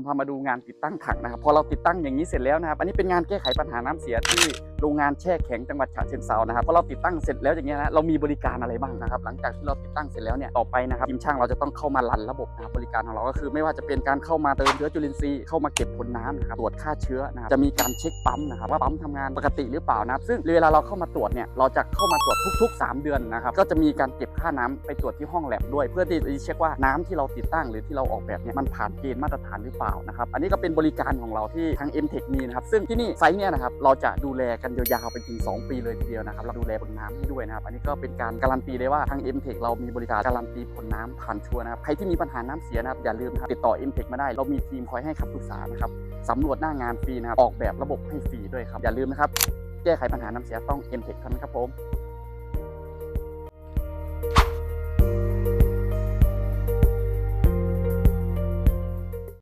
ผมพามาดูงานติดตั้งถังนะครับ พอเราติดตั้งอย่างนี้เสร็จแล้วนะครับ อันนี้เป็นงานแก้ไขปัญหาน้ำเสียที่ โรงงานแช่แข็งจังหวัดฉะเชิงเซานะครับพอเราติดตั้งเสร็จแล้วอย่างเงี้ยนะเรามีบริการอะไรบ้างนะครับหลังจากที่เราติดตั้งเสร็จแล้วเนี่ยต่อไปนะครับทีมช่างเราจะต้องเข้ามารันระบบนะครับบริการของเราก็คือ ไม่ว่าจะเป็นการเข้ามาเติมเชื้อจุลินทรีย์เข้ามาเก็บผลน้ำนะครับตรวจค่าเชื้อนะครับจะมีการเช็คปั๊มนะครับว่าปั๊มทำงานปกติหรือเปล่านะครับซึ่งเวลาเราเข้ามาตรวจเนี่ยเราจะเข้ามาตรวจทุก ๆ 3 เดือนนะครับก็จะมีการเก็บค่าน้ำไปตรวจที่ห้องแลบด้วย เพื่อที่จะเช็คว่าน้ำที่เราติดตั้งหรือที่เราออกแบบเนี่ยมันผ่านเกณฑ์มาตรฐานหรือเปล่านะครับอันนี้ก็เป็นบริการของเราที่ทาง m t e c h มีนะครับซึ่งที่นี่ไซต์เนี่ยนะครับเราจะดูแลกันยาวๆไปถึง 2 ปีเลยทีเดียวนะครับเราดูแลผลน้ำให้ด้วยนะครับอันนี้ก็เป็นการการันตีเลยว่าทาง m t e c h เรามีบริการการันตีผลน้ำผ่านชัวร์นะครับใครที่มีปัญหาน้ำเสียนะครับอย่าลืมนะครับติดต่อ m t e c h มาได้ เรามีทีมคอยให้คำปรึกษานะครับสำรวจหน้างานฟรีนะครับออกแบบระบบให้ฟรีด้วยครับอย่าลืมนะครับแก้ไขปัญหาน้ำเสียต้อง m t e c h เท่านั้นครับผม